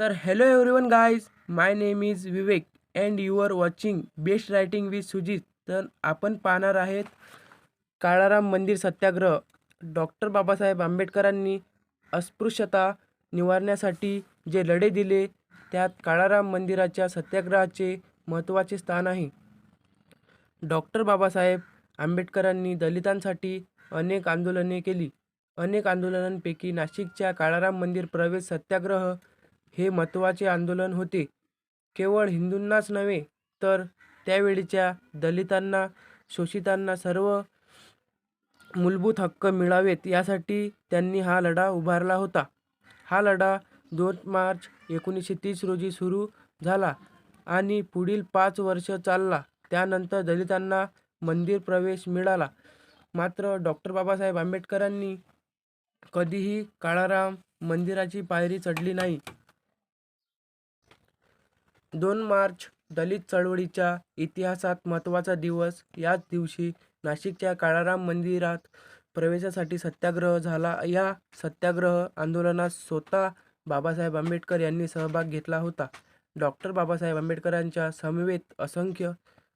तर hello everyone guys my name is Vivek and you are watching best writing with Sujit तर आपण पाहणार आहेत काळाराम मंदिर सत्याग्रह. डॉक्टर बाबासाहेब आंबेडकरांनी अस्पृश्यता निवारण्यासाठी जे लढे दिले त्यात काळाराम मंदिराच्या सत्याग्रहाचे महत्त्वाचे स्थान आहे. डॉक्टर बाबासाहेब आंबेडकरांनी दलितांसाठी अनेक आंदोलने केली. अनेक आंदोलनांपैकी नाशिकच्या काळाराम मंदिर प्रवेश सत्याग्रह हे महत्त्वाचे आंदोलन होते. केवळ हिंदूंनाच नव्हे तर त्यावेळीच्या दलितांना शोषितांना सर्व मूलभूत हक्क मिळावेत यासाठी त्यांनी हा लढा उभारला होता. हा लढा दोन मार्च एकोणीसशे तीस रोजी सुरू झाला आणि पुढील पाच वर्ष चालला. त्यानंतर दलितांना मंदिर प्रवेश मिळाला. मात्र डॉक्टर बाबासाहेब आंबेडकरांनी कधीही काळाराम मंदिराची पायरी चढली नाही. दोन मार्च दलित चळवळीच्या इतिहासात महत्त्वाचा दिवस. याच दिवशी नाशिकच्या काळाराम मंदिरात प्रवेशासाठी सत्याग्रह झाला. या सत्याग्रह आंदोलनात स्वतः बाबासाहेब आंबेडकर यांनी सहभाग घेतला होता. डॉक्टर बाबासाहेब आंबेडकरांच्या समवेत असंख्य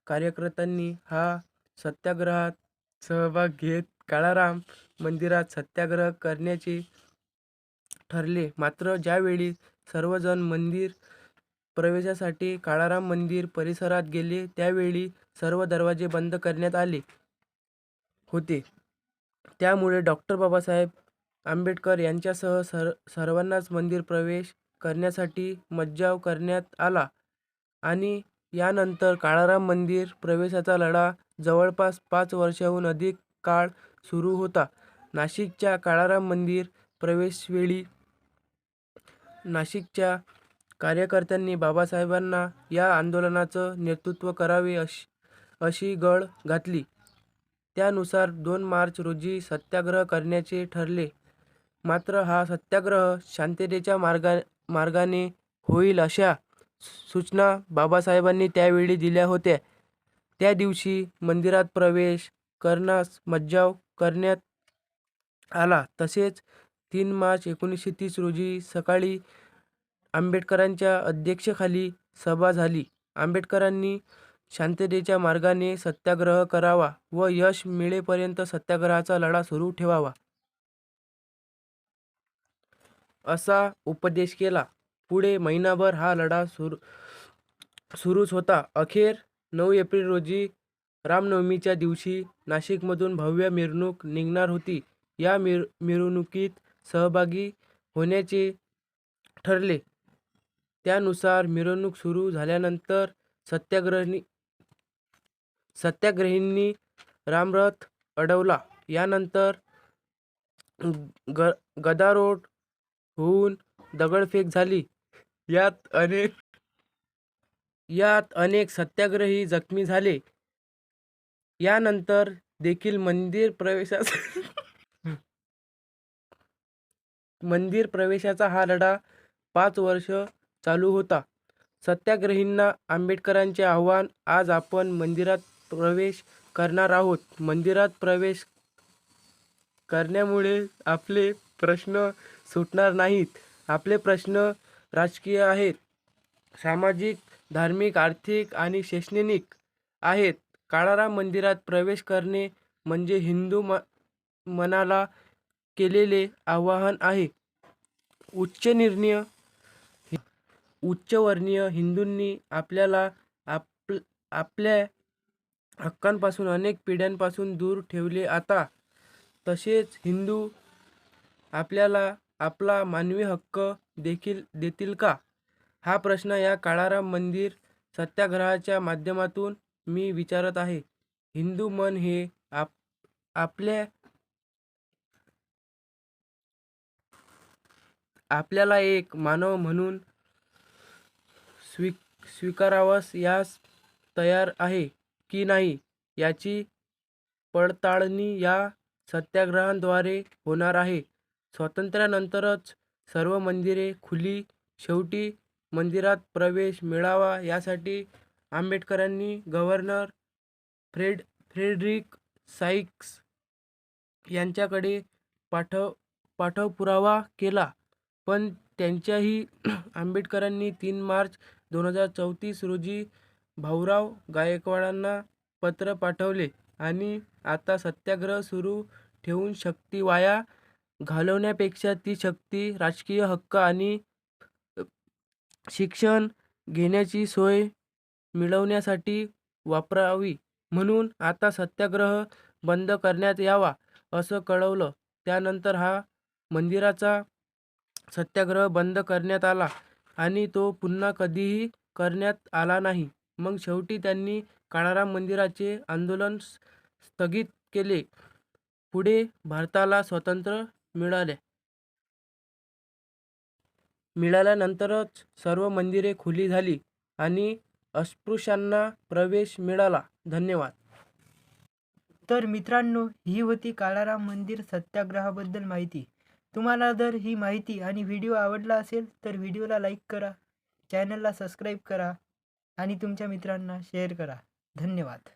कार्यकर्त्यांनी हा सत्याग्रहात सहभाग घेत काळाराम मंदिरात सत्याग्रह करण्याचे ठरले. मात्र ज्यावेळी सर्वजण मंदिर प्रवेशासाठी काळाराम मंदिर परिसरात गेले. त्यावेळी सर्व दरवाजे बंद करण्यात आले होते. त्यामुळे डॉक्टर बाबासाहेब आंबेडकर यांच्यासह सर सर्वांनाच मंदिर प्रवेश करण्यासाठी मज्जाव करण्यात आला आणि यानंतर काळाराम मंदिर प्रवेशाचा लढा जवळपास पाच वर्षाहून अधिक काळ सुरू होता. नाशिकच्या काळाराम मंदिर प्रवेशवेळी नाशिकच्या कार्यकर्त्यांनी बाबासाहेबांना या आंदोलनाचं नेतृत्व करावे अशी अशी गळ घातली. त्यानुसार दोन मार्च रोजी सत्याग्रह करण्याचे ठरले. मात्र हा सत्याग्रह शांततेच्या मार्गा मार्गाने होईल अशा सूचना बाबासाहेबांनी त्यावेळी दिल्या होत्या. त्या दिवशी मंदिरात प्रवेश करण्यास मज्जाव करण्यात आला. तसेच तीन मार्च एकोणीसशे तीस रोजी सकाळी आंबेडकरांच्या अध्यक्षतेखाली सभा झाली. आंबेडकरांनी शांततेच्या मार्गाने सत्याग्रह करावा व यश मिळेपर्यंत सत्याग्रहाचा लढा सुरू ठेवावा. असा उपदेश केला. पुढे महिनाभर हा लढा सुरू सुरूच होता. अखेर नऊ एप्रिल रोजी रामनवमीच्या दिवशी नाशिकमधून भव्य मिरवणूक निघणार होती. या मिर मिरवणुकीत सहभागी होण्याचे ठरले. त्यानुसार मिरवणूक सुरू झाल्यानंतर सत्याग्रही सत्याग्रहींनी रामरथ अडवला. यानंतर ग गदारोळ होऊन दगडफेक झाली. यात अनेक यात अनेक सत्याग्रही जखमी झाले. यानंतर देखील मंदिर प्रवेशास मंदिर प्रवेशाचा हा लढा पाच वर्ष चालू होता. सत्याग्रहींना आंबेडकरांचे आव्हान आज आपण मंदिरात प्रवेश करणार आहोत. मंदिरात प्रवेश करण्यामुळे आपले प्रश्न सुटणार नाहीत. आपले प्रश्न राजकीय आहेत. सामाजिक धार्मिक आर्थिक आणि शैक्षणिक आहेत. काळाराम मंदिरात प्रवेश करणे म्हणजे हिंदू म मनाला केलेले आवाहन आहे. उच्च निर्णय उच्चवर्णीय हिंदूंनी आपल्याला आप आपल्या हक्कांपासून अनेक पिढ्यांपासून दूर ठेवले. आता तसेच हिंदू आपल्याला आपला मानवी हक्क देखील देतील का? हा प्रश्न या काळाराम मंदिर सत्याग्रहाच्या माध्यमातून मी विचारत आहे. हिंदू मन हे आप आपल्या आपल्याला एक मानव म्हणून स्वी स्वीकारावंस यास तयार आहे की नाही याची पडताळणी या सत्याग्रहांद्वारे होणार आहे. स्वातंत्र्यानंतरच सर्व मंदिरे खुली शेवटी मंदिरात प्रवेश मिळावा यासाठी आंबेडकरांनी गव्हर्नर फ्रेड फ्रेडरिक साईक्स यांच्याकडे पाठव पाठपुरावा केला. पण त्यांच्याही आंबेडकरांनी तीन मार्च दोन हजार चौतीस रोजी भाऊराव गायकवाडांना पत्र पाठवले आणि आता सत्याग्रह सुरू ठेवून शक्ती वाया घालवण्यापेक्षा ती शक्ती राजकीय हक्क आणि शिक्षण घेण्याची सोय मिळवण्यासाठी वापरावी म्हणून आता सत्याग्रह बंद करण्यात यावा असं कळवलं. त्यानंतर हा मंदिराचा सत्याग्रह बंद करण्यात आला आणि तो पुन्हा कधीही करण्यात आला नाही. मग शेवटी त्यांनी काळाराम मंदिराचे आंदोलन स्थगित केले. पुढे भारताला स्वातंत्र्य मिळाले. मिळाल्यानंतरच सर्व मंदिरे खुली झाली आणि अस्पृश्यांना प्रवेश मिळाला. धन्यवाद. तर मित्रांनो ही होती काळाराम मंदिर सत्याग्रहाबद्दल माहिती. तुम्हाला जर ही माहिती आणि व्हिडिओ आवडला असेल तर व्हिडिओला लाईक करा चॅनलला सबस्क्राईब करा आणि तुमच्या मित्रांना शेअर करा. धन्यवाद.